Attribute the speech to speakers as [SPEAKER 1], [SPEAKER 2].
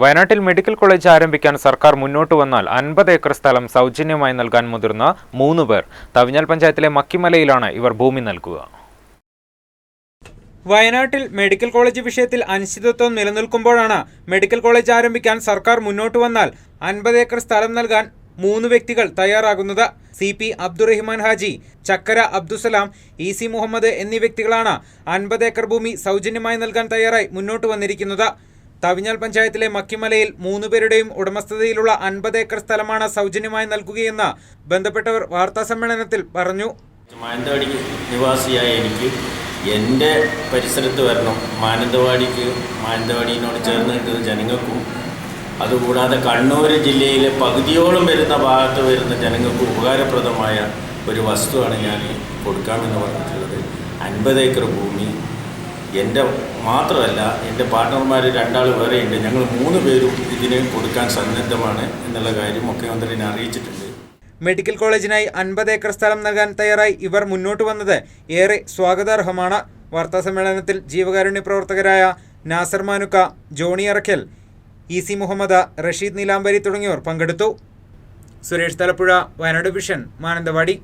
[SPEAKER 1] വയനാട്ടിൽ medical college ആരംഭിക്കാൻ സർക്കാർ മുന്നോട്ട് വന്നാൽ അൻപത് ഏക്കർ സ്ഥലം സൗജന്യമായി നൽകാൻ മുതിർന്ന മൂന്ന് പേർ. തവിഞ്ഞാൽ പഞ്ചായത്തിലെ മക്കിമലയിലാണ് ഇവർ ഭൂമി നൽകുക. വയനാട്ടിൽ മെഡിക്കൽ കോളേജ് വിഷയത്തിൽ അനിശ്ചിതത്വം നിലനിൽക്കുമ്പോഴാണ് മെഡിക്കൽ കോളേജ് ആരംഭിക്കാൻ സർക്കാർ മുന്നോട്ട് വന്നാൽ അൻപത് ഏക്കർ സ്ഥലം നൽകാൻ മൂന്ന് വ്യക്തികൾ തയ്യാറാകുന്നത്. സി പി അബ്ദുറഹിമാൻ ഹാജി ചക്കര അബ്ദുസലാം ഇ സി മുഹമ്മദ് എന്നീ വ്യക്തികളാണ് അൻപത് ഏക്കർ ഭൂമി സൗജന്യമായി നൽകാൻ തയ്യാറായി മുന്നോട്ട് വന്നിരിക്കുന്നത്. തവിഞ്ഞാൽ പഞ്ചായത്തിലെ മക്കിമലയിൽ മൂന്നുപേരുടെയും ഉടമസ്ഥതയിലുള്ള അൻപത് ഏക്കർ സ്ഥലമാണ് സൗജന്യമായി നൽകുകയെന്ന് ബന്ധപ്പെട്ടവർ വാർത്താസമ്മേളനത്തിൽ പറഞ്ഞു.
[SPEAKER 2] മാനന്തവാടി നിവാസിയായ എനിക്ക് എന്റെ പരിസരത്ത് വരണം. മാനന്തവാടിക്ക് മാനന്തവാടിയോട് ചേർന്ന് നിൽക്കുന്ന ജനങ്ങൾക്കും അതുകൂടാതെ കണ്ണൂർ ജില്ലയിലെ പകുതിയോളം വരുന്ന ഭാഗത്ത് വരുന്ന ജനങ്ങൾക്ക് ഉപകാരപ്രദമായ ഒരു വസ്തുവാണ് ഞാൻ കൊടുക്കാമെന്ന് പറഞ്ഞിട്ടുള്ളത്. അൻപത് ഏക്കർ ഭൂമി എന്റെ മാത്രമല്ല എന്റെ പാർട്ട്ണർമാർ രണ്ടാൾ വേറെയുണ്ട്. ഞങ്ങൾ മൂന്ന് പേരും ഇതിന് കൊടുക്കാൻ സന്നദ്ധമാണ് എന്നുള്ള കാര്യം മുഖ്യമന്ത്രിനെ അറിയിച്ചിട്ടുണ്ട്.
[SPEAKER 1] മെഡിക്കൽ കോളേജിനായി അൻപത് ഏക്കർ സ്ഥലം നൽകാൻ തയ്യാറായി ഇവർ മുന്നോട്ട് വന്നത് ഏറെ സ്വാഗതാർഹമാണ്. വാർത്താ സമ്മേളനത്തിൽ ജീവകാരുണ്യ പ്രവർത്തകരായ നാസർ മാനുക്ക ജോണി അറക്കൽ ഇ സി മുഹമ്മദ് റഷീദ് നീലാംബരി തുടങ്ങിയവർ പങ്കെടുത്തു. സുരേഷ് തലപ്പുഴ വയനാട് വിഷൻ മാനന്തവാടി.